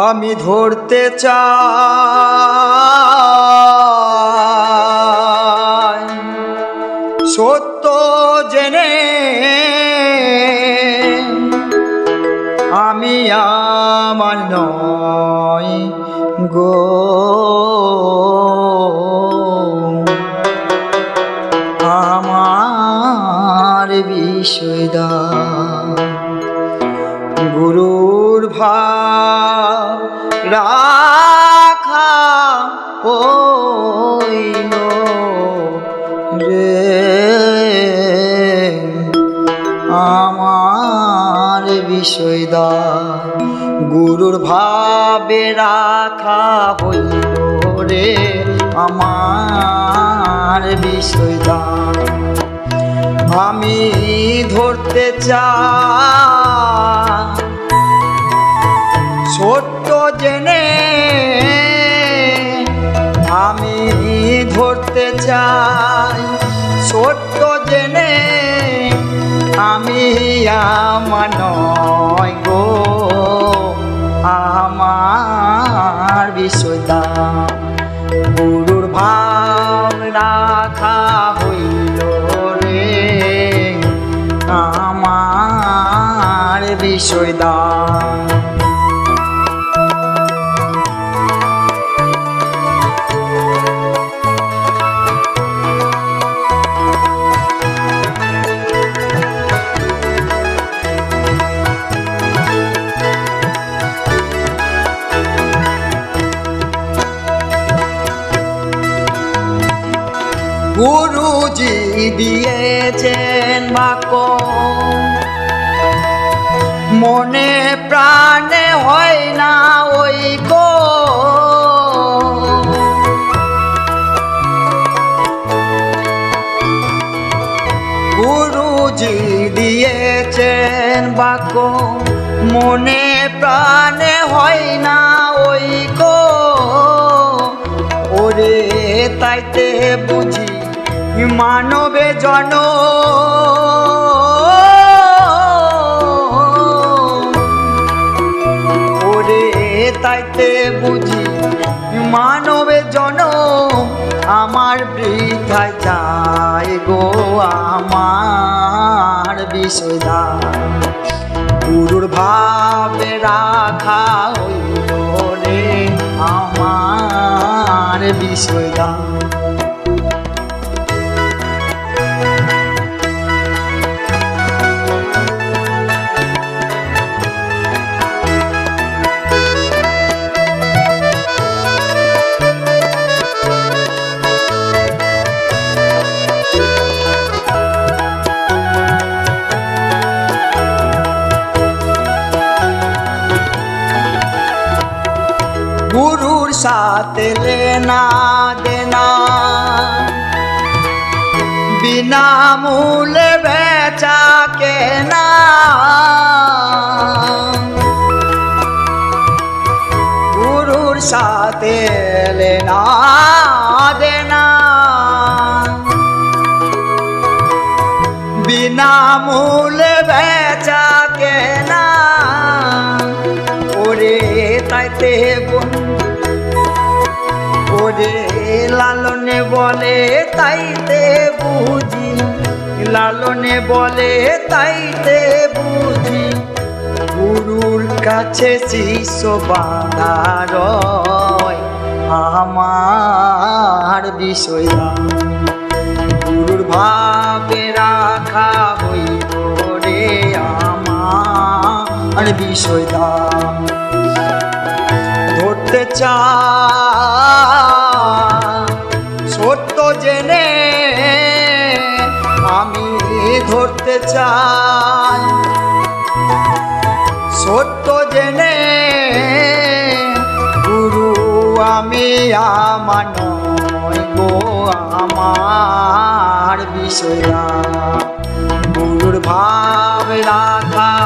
আমি ধরতে চাই। সত্য জেনে আমি আমার নয় গো। আমার বিষয়দা গুরুর ভাব রাখা হইল রে। আমার বিষয়দা গুরুর ভাবে রাখা হইল রে। আমার বিষয়দা আমি ধরতে চাই চাই। ছোট্ট জেনে আমি আমার নয় গো, আমার বিষয়দা গুরুর ভাব রাখা হইল রে, আমার বিষয়দা গুরুজি দিয়েছেন বাক্য মনে প্রাণে হয় না ওই গো গুরুজি দিয়েছেন বাক্য মনে প্রাণে হয় না ওই গো ওরে তাইতে বুঝি মানবে জন ওরে তাইতে বুঝি, মানবে জন, আমার বৃথায় যায় গো আমার বিষয়দা গুরুর ভাবে রাখা হইল রে আমার বিষয়দা গুরুর সাথে লেনা দেনা। বিনা মূল্যে বেচা কেনা। গুরুর সাথে লেনা দেনা। বিনা মূল্যে বলে, তাইতে বুঝি। লালনে বলে, তাইতে বুঝি। গুরুর কাছে শিষ্য বাঁধার আমার বিষয়া গুরুর ভাবে রাখা হইল রে, আমার বিষয়দা ধরতে চা সত্য জেনে আমি ধরতে চাই। সত্য জেনে গুরু আমি আমার গো, আমার বিষয়া। গুরুর ভাব রাখা